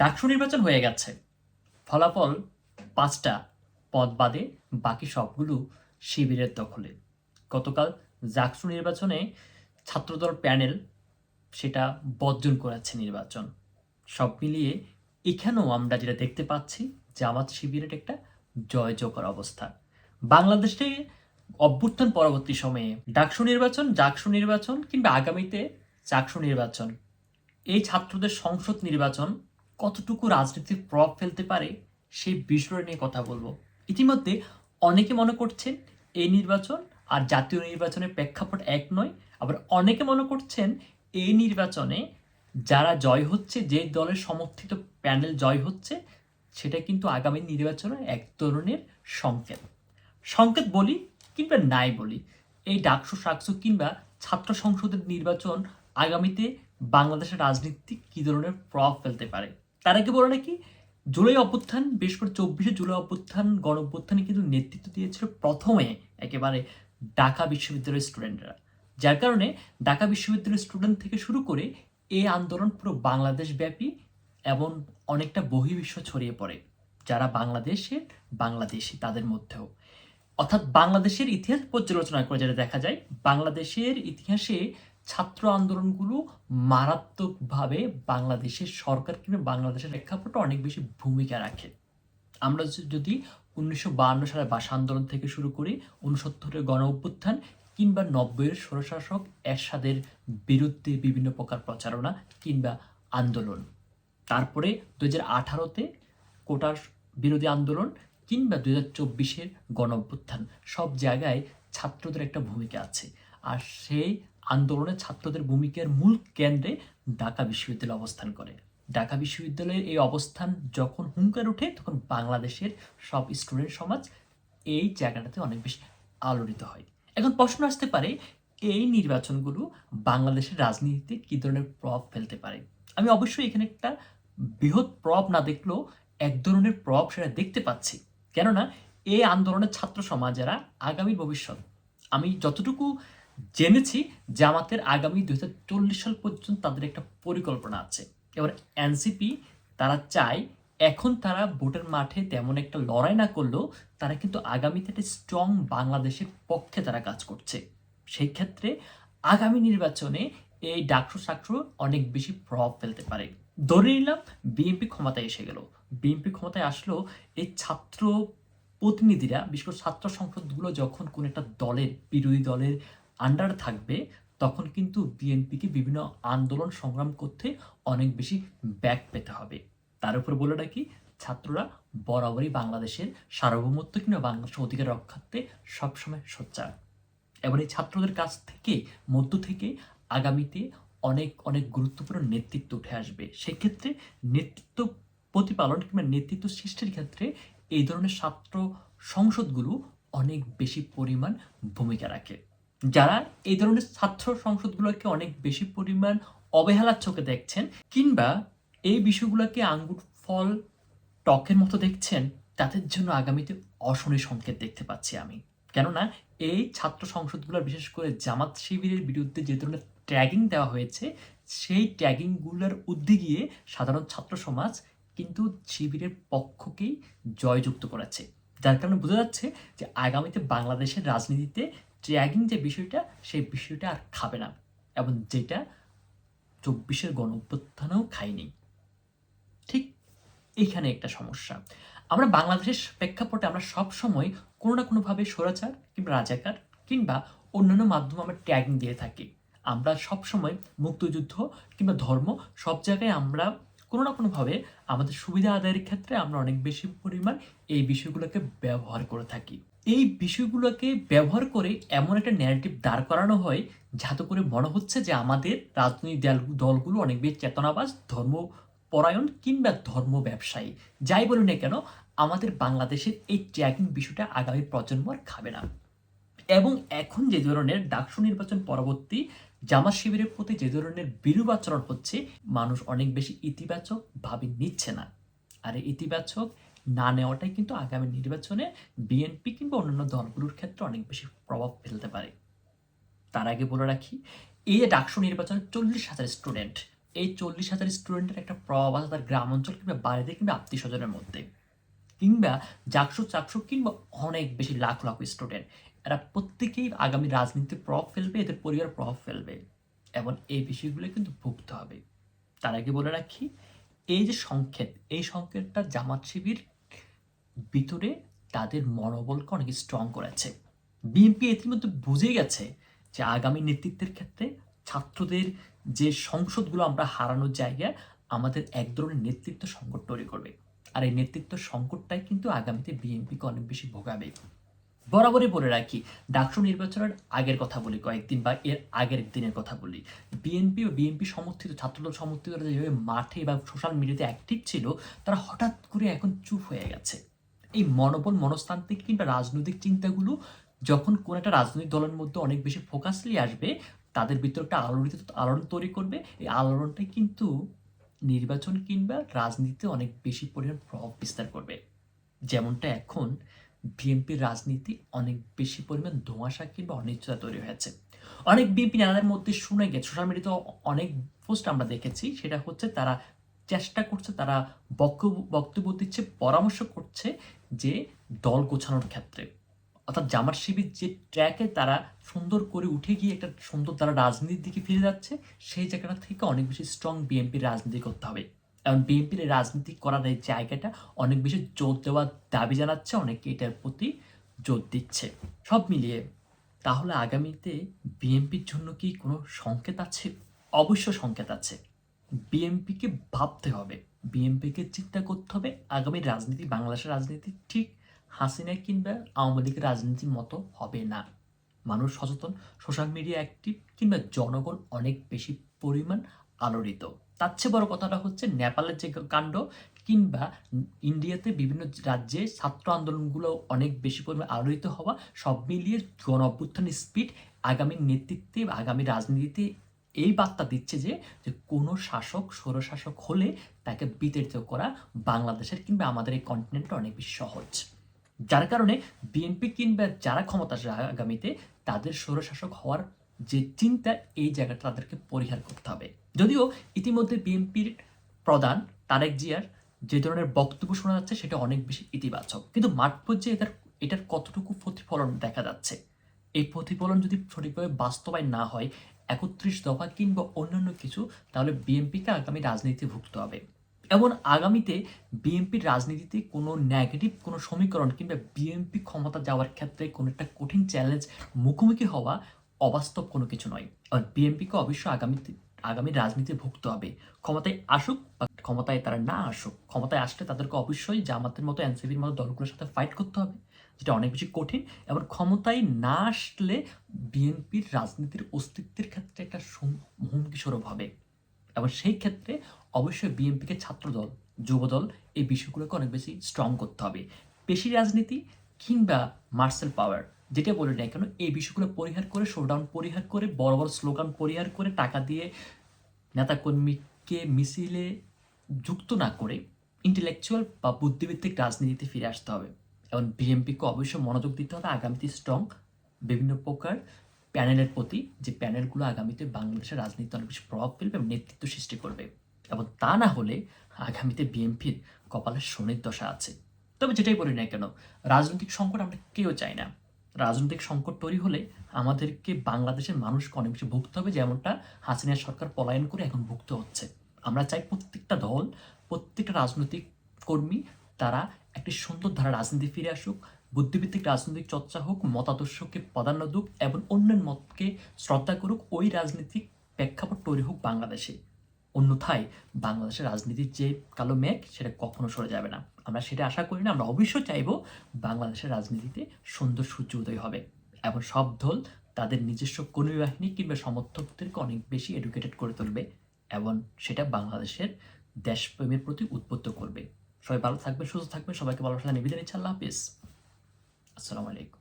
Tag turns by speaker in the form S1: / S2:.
S1: ডাকসু নির্বাচন হয়ে গেছে। ফলাফল পাঁচটা পদ বাদে বাকি সবগুলো শিবিরের দখলে। গতকাল জাকসু নির্বাচনে ছাত্রদল প্যানেল সেটা বর্জন করেছে নির্বাচন। সব মিলিয়ে এখানেও আমরা যেটা দেখতে পাচ্ছি, জামাত শিবিরের একটা জয় জয়কর অবস্থা। বাংলাদেশে অভ্যুত্থান পরবর্তী সময়ে ডাকসু নির্বাচন, জাকসু নির্বাচন কিংবা আগামীতে চাকসু নির্বাচন, এই ছাত্রদের সংসদ নির্বাচন কতটুকু রাজনীতির প্রভাব ফেলতে পারে সেই বিষয় নিয়ে কথা বলব। ইতিমধ্যে অনেকে মনে করছেন এই নির্বাচন আর জাতীয় নির্বাচনের প্রেক্ষাপট এক নয়, আবার অনেকে মনে করছেন এই নির্বাচনে যারা জয় হচ্ছে, যে দলের সমর্থিত প্যানেল জয় হচ্ছে, সেটা কিন্তু আগামী নির্বাচনের এক ধরনের সংকেত। সংকেত বলি কিংবা নাই বলি, এই ডাকসু, সাকসু কিংবা ছাত্র সংসদের নির্বাচন আগামীতে বাংলাদেশের রাজনীতি কী ধরনের প্রভাব ফেলতে পারে? তার আগে বলো নাকি, জুলাই অভ্যুত্থান, বিশেষ করে চব্বিশে জুলাই অভ্যুত্থান গণ অভ্যুত্থানে কিন্তু নেতৃত্ব দিয়েছিল প্রথমে একেবারে ঢাকা বিশ্ববিদ্যালয়ের স্টুডেন্টরা যার কারণে ঢাকা বিশ্ববিদ্যালয়ের স্টুডেন্ট থেকে শুরু করে এই আন্দোলন পুরো বাংলাদেশ ব্যাপী এবং অনেকটা বহির্বিশ্ব ছড়িয়ে পড়ে, যারা বাংলাদেশের বাংলাদেশি তাদের মধ্যেও। অর্থাৎ বাংলাদেশের ইতিহাস পর্যালোচনা করে যেটা দেখা যায়, বাংলাদেশের ইতিহাসে ছাত্র আন্দোলনগুলো মারাত্মকভাবে বাংলাদেশের সরকার কিংবা বাংলাদেশের প্রেক্ষাপটে অনেক বেশি ভূমিকা রাখে। আমরা যদি উনিশশো বাহান্ন সালের ভাষা আন্দোলন থেকে শুরু করি উনসত্তরের গণ অভ্যুত্থান কিংবা নব্বইয়ের স্বরশাসক এরশাদের বিরুদ্ধে বিভিন্ন প্রকার প্রচারণা কিংবা আন্দোলন। তারপরে দু হাজার আঠারোতে কোটার বিরোধী আন্দোলন কিংবা দু হাজার চব্বিশের গণ অভ্যুত্থান। সব জায়গায় ছাত্রদের একটা ভূমিকা আছে। আর সেই আন্দোলনে ছাত্রদের ভূমিকার মূল কেন্দ্রে ঢাকা বিশ্ববিদ্যালয় অবস্থান করে। ঢাকা বিশ্ববিদ্যালয়ের এই অবস্থান যখন হুঙ্কার ওঠে, তখন বাংলাদেশের সব স্টুডেন্ট সমাজ এই জায়গাটাতে অনেক বেশি আলোড়িত হয়। এখন প্রশ্ন আসতে পারে, এই নির্বাচনগুলো বাংলাদেশের রাজনীতিতে কী ধরনের প্রভাব ফেলতে পারে? আমি অবশ্যই এখানে একটা বৃহৎ প্রভাব না দেখলেও এক ধরনের প্রভাব সেটা দেখতে পাচ্ছি। কেননা, এই আন্দোলনের ছাত্র সমাজেরা আগামী ভবিষ্যৎ, আমি যতটুকু জেনেছি জামাতের আগামী দুই হাজার চল্লিশ সাল পর্যন্ত তাদের একটা পরিকল্পনা আছে। এবার এনসিপি, তারা চায় এখন তারা ভোটের মাঠে তেমন একটা লড়াই না করলেও তারা কিন্তু আগামীতে একটা স্ট্রং বাংলাদেশের পক্ষে তারা কাজ করছে। সেই ক্ষেত্রে আগামী নির্বাচনে এই ডাকসু সাকসু অনেক বেশি প্রভাব ফেলতে পারে। ধরে নিলাম বিএনপি ক্ষমতায় এসে গেল। বিএনপি ক্ষমতায় আসলো এই ছাত্র প্রতিনিধিরা, বিশেষ করে ছাত্র সংসদগুলো যখন কোন একটা দলের, বিরোধী দলের আন্ডার থাকবে, তখন কিন্তু বিএনপিকে বিভিন্ন আন্দোলন সংগ্রাম করতে অনেক বেশি ব্যাক পেতে হবে। তার উপর বলে রাখি, ছাত্ররা বরাবরই বাংলাদেশের সার্বভৌমত্ব কিংবা বাংলাদেশের অধিকার রক্ষার্থে সবসময় সোচ্চার। এবং এই ছাত্রদের কাছ থেকে, মধ্য থেকে আগামীতে অনেক অনেক গুরুত্বপূর্ণ নেতৃত্ব উঠে আসবে। সেক্ষেত্রে নেতৃত্ব প্রতিপালন কিংবা নেতৃত্ব সৃষ্টির ক্ষেত্রে এই ধরনের ছাত্র সংসদগুলো অনেক বেশি পরিমাণ ভূমিকা রাখে। যারা এই ধরনের ছাত্র সংসদগুলোকে অনেক বেশি পরিমাণ অবহেলার চোখে দেখছেন কিংবা এই বিষয়গুলোকে আঙ্গুর ফল টকের মতো দেখছেন, তাদের জন্য আগামীতে অশনি সংকেত দেখতে পাচ্ছি আমি। কেননা এই ছাত্র সংসদগুলোর বিশেষ করে জামাত শিবিরের বিরুদ্ধে যে ধরনের ট্যাগিং দেওয়া হয়েছে, সেই ট্যাগিংগুলোর ঊর্ধ্বে গিয়ে সাধারণ ছাত্র সমাজ কিন্তু শিবিরের পক্ষকেই জয়যুক্ত করেছে। যার কারণে বোঝা যাচ্ছে যে আগামীতে বাংলাদেশের রাজনীতিতে ট্র্যাগিং যে বিষয়টা, সেই বিষয়টা আর খাবে না। এবং যেটা চব্বিশের গণ অভ্যুত্থানেও খায়নি। ঠিক এইখানে একটা সমস্যা। আমরা বাংলাদেশের প্রেক্ষাপটে আমরা সব সময় কোনো না কোনোভাবে স্বৈরাচার কিংবা রাজাকার কিংবা অন্যান্য মাধ্যমে আমরা ট্যাগিং দিয়ে থাকি। আমরা সব সময় মুক্তযুদ্ধ কিংবা ধর্ম সব জায়গায় আমরা কোনো না কোনোভাবে আমাদের সুবিধা আদায়ের ক্ষেত্রে আমরা অনেক বেশি পরিমাণ এই বিষয়গুলোকে ব্যবহার করে থাকি। এই বিষয়গুলোকে ব্যবহার করে এমন একটা ন্যারেটিভ দাঁড় করানো হয় যাতে করে মনে হচ্ছে যে আমাদের রাজনৈতিক দল দলগুলো অনেক বেশি চেতনাবাজ ধর্ম পরায়ণ কিংবা ধর্ম ব্যবসায়ী। যাই বলুন না কেন, আমাদের বাংলাদেশের এই ট্র্যাকিং বিষয়টা আগামী প্রজন্ম আর খাবে না। এবং এখন যে ধরনের ডাকসু নির্বাচন পরবর্তী জামাত শিবিরের প্রতি যে ধরনের বিরূপ আচরণ হচ্ছে, মানুষ অনেক বেশি ইতিবাচক ভাবে নিচ্ছে না। আর ইতিবাচক না নেওয়াটাই কিন্তু আগামী নির্বাচনে বিএনপি কিংবা অন্যান্য দলগুলোর ক্ষেত্রে অনেক বেশি প্রভাব ফেলতে পারে। তার আগে বলে রাখি, এই যে ডাকসু নির্বাচনে চল্লিশ হাজার স্টুডেন্ট এই চল্লিশ হাজার স্টুডেন্টের একটা প্রভাব আছে তার গ্রাম অঞ্চল কিংবা বাড়িতে কিংবা আত্মীয় স্বজনের মধ্যে। কিংবা চাকশো চাকশো কিংবা অনেক বেশি লাখ লাখ স্টুডেন্ট এরা প্রত্যেকেই আগামী রাজনীতিতে প্রভাব ফেলবে, এদের পরিবার প্রভাব ফেলবে, এবং এই বিষয়গুলো কিন্তু ভুগতে হবে। তার আগে বলে রাখি এই যে সংকেত, এই সংকেতটা জামাত শিবির ভিতরে তাদের মনোবলকে অনেক স্ট্রং করেছে। বিএনপি ইতিমধ্যে বুঝে গেছে যে আগামী নেতৃত্বের ক্ষেত্রে ছাত্রদের যে সংসদগুলো আমরা হারানোর জায়গায় আমাদের এক ধরনের নেতৃত্ব সংকট তৈরি করবে। আর এই নেতৃত্ব সংকটটাই কিন্তু আগামীতে বিএনপিকে অনেক বেশি ভোগাবে। বরাবরই বলে রাখি, ডাকসু নির্বাচনের আগের কথা বলি, কয়েকদিন বা এর আগের দিনের কথা বলি। বিএনপি ও বিএনপি সমর্থিত, ছাত্রদল সমর্থিতরা যেভাবে মাঠে বা সোশ্যাল মিডিয়াতে অ্যাক্টিভ ছিল, তারা হঠাৎ করে এখন চুপ হয়ে গেছে। এই মনোবল, মনস্তান্ত্রিক কিংবা রাজনৈতিক চিন্তাগুলো যখন কোন একটা রাজনৈতিক দলের মধ্যে অনেক বেশি ফোকাসলি আসবে, তাদের ভিতরে একটা আলোড়িত, আলোড়ন তৈরি করবে। এই আলোড়নটাই কিন্তু নির্বাচন কিংবা রাজনীতিতে অনেক বেশি পরিমাণ প্রভাব বিস্তার করবে। যেমনটা এখন বিএনপির রাজনীতি অনেক বেশি পরিমাণ ধোঁয়াশা কিংবা অনিশ্চয়তা তৈরি হয়েছে। অনেক বিএনপি নেতাদের মধ্যে শুনে গেছে, সোশ্যাল মিডিয়াতে অনেক পোস্ট আমরা দেখেছি, সেটা হচ্ছে তারা চেষ্টা করছে, তারা বক্তব্য দিচ্ছে, পরামর্শ করছে যে দল গোছানোর ক্ষেত্রে। অর্থাৎ জামার শিবির যে ট্র্যাকে তারা সুন্দর করে উঠে গিয়ে একটা সুন্দর তারা রাজনীতির দিকে ফিরে যাচ্ছে, সেই জায়গাটা থেকে অনেক বেশি স্ট্রং বিএনপির রাজনীতি করতে হবে। এবং বিএনপির রাজনীতি করার এই জায়গাটা অনেক বেশি জোর দেওয়ার দাবি জানাচ্ছে, অনেকে এটার প্রতি জোর দিচ্ছে। সব মিলিয়ে তাহলে আগামীতে বিএনপির জন্য কি কোনো সংকেত আছে? অবশ্য সংকেত আছে। বিএনপিকে ভাবতে হবে। বিএনপিকে চিন্তা করতে হবে, আগামী রাজনীতি, বাংলাদেশের রাজনীতি ঠিক হাসিনা কিংবা আওয়ামী লীগের রাজনীতির মতো হবে না। মানুষ সচেতন, সোশ্যাল মিডিয়া অ্যাক্টিভ কিংবা জনগণ অনেক বেশি পরিমাণ আলোড়িত। তার চেয়ে বড় কথাটা হচ্ছে নেপালের যে কাণ্ড কিংবা ইন্ডিয়াতে বিভিন্ন রাজ্যে ছাত্র আন্দোলনগুলো অনেক বেশি পরিমাণে আলোড়িত হওয়া সব মিলিয়ে গণ অভ্যুত্থানের স্পিড আগামী নেতৃত্বে আগামী রাজনীতিতে এই বার্তা দিচ্ছে যে যে কোনো শাসক স্বৈরশাসক হলে তাকে বিতাড়িত করা বাংলাদেশের কিংবা আমাদের এই কন্টিনেন্টে অনেক বেশি সহজ। যার কারণে বিএনপি কিংবা যারা ক্ষমতা আগামীতে তাদের স্বৈরশাসক হওয়ার যে চিন্তা এই জায়গাটা তাদেরকে পরিহার করতে হবে। যদিও ইতিমধ্যে বিএনপির প্রধান তারেক জিয়ার যে ধরনের বক্তব্য শোনা যাচ্ছে, সেটা অনেক বেশি ইতিবাচক। কিন্তু মাঠ পর্যায়ে এটার এটার কতটুকু প্রতিফলন দেখা যাচ্ছে? এই প্রতিফলন যদি সঠিকভাবে বাস্তবায়ন না হয়, একত্রিশ দফা কিংবা অন্যান্য কিছু, তাহলে বিএনপিকে আগামী রাজনীতি ভুগতে হবে। এমন আগামীতে বিএনপির রাজনীতিতে কোনো নেগেটিভ কোনো সমীকরণ কিংবা বিএনপি ক্ষমতা যাওয়ার ক্ষেত্রে কোনো একটা কঠিন চ্যালেঞ্জ মুখোমুখি হওয়া অবাস্তব কোনো কিছু নয়। আর বিএনপিকে অবশ্যই আগামীতে আগামী রাজনীতি ভুগতে হবে। ক্ষমতায় আসুক বা ক্ষমতায় তারা না আসুক, ক্ষমতায় আসলে তাদেরকে অবশ্যই জামাতের মতো, এনসিপির মতো দলগুলোর সাথে ফাইট করতে হবে, যেটা অনেক বেশি কঠিন। এবং ক্ষমতায় না আসলে বিএনপির রাজনীতির অস্তিত্বের ক্ষেত্রে একটা হুমকি স্বরূপ হবে। এবং সেই ক্ষেত্রে অবশ্যই বিএনপিকে ছাত্রদল, যুবদল এই বিষয়গুলোকে অনেক বেশি স্ট্রং করতে হবে। পেশি রাজনীতি কিংবা মার্শাল পাওয়ার যেটা বলি না কেন, এই বিষয়গুলো পরিহার করে শোডাউন পরিহার করে, বড় বড় স্লোগান পরিহার করে, টাকা দিয়ে নেতাকর্মীকে মিছিলে যুক্ত না করে ইন্টেলেকচুয়াল বা বুদ্ধিভিত্তিক রাজনীতিতে ফিরে আসতে হবে। এবং বিএনপিকে অবশ্যই মনোযোগ দিতে হবে আগামীতে স্ট্রং বিভিন্ন প্রকার প্যানেলের প্রতি, যে প্যানেলগুলো আগামীতে বাংলাদেশের রাজনীতিতে অনেক বেশি প্রভাব ফেলবে এবং নেতৃত্ব সৃষ্টি করবে। এবং তা না হলে আগামীতে বিএনপির কপালের শনির দশা আছে। তবে যেটাই বলি না কেন, রাজনৈতিক সংকট আমরা কেউ চাই না। রাজনৈতিক সংকট তৈরি হলে আমাদেরকে বাংলাদেশের মানুষকে অনেক বেশি ভুগতে হবে, যেমনটা হাসিনা সরকার পলায়ন করে এখন ভুগতে হচ্ছে। আমরা চাই প্রত্যেকটা দল, প্রত্যেকটা রাজনৈতিক কর্মী তারা একটি সুন্দর ধারা রাজনীতি ফিরে আসুক বুদ্ধিভিত্তিক রাজনৈতিক চর্চা হোক, মতাদর্শকে প্রাধান্য দুক এবং অন্যের মতকে শ্রদ্ধা করুক, ওই রাজনৈতিক প্রেক্ষাপট তৈরি হোক বাংলাদেশে। অন্যথায় বাংলাদেশের রাজনীতির যে কালো মেঘ, সেটা কখনো সরে যাবে না। আমরা সেটা আশা করি না, আমরা অবশ্যই চাইব বাংলাদেশের রাজনীতিতে সুন্দর সূর্য উদয় হবে। এবং সব দল তাদের নিজস্ব কর্মী বাহিনী কিংবা সমর্থকদেরকে অনেক বেশি এডুকেটেড করে তুলবে, এবং সেটা বাংলাদেশের দেশপ্রেমের প্রতি উদ্বুদ্ধ করবে। সবাই ভালো থাকবে সুস্থ থাকবে সবাইকে ভালো ভালোবাসা নিবেদন ইচ্ছা আল্লাহ হাফিজ। আসসালামু আলাইকুম।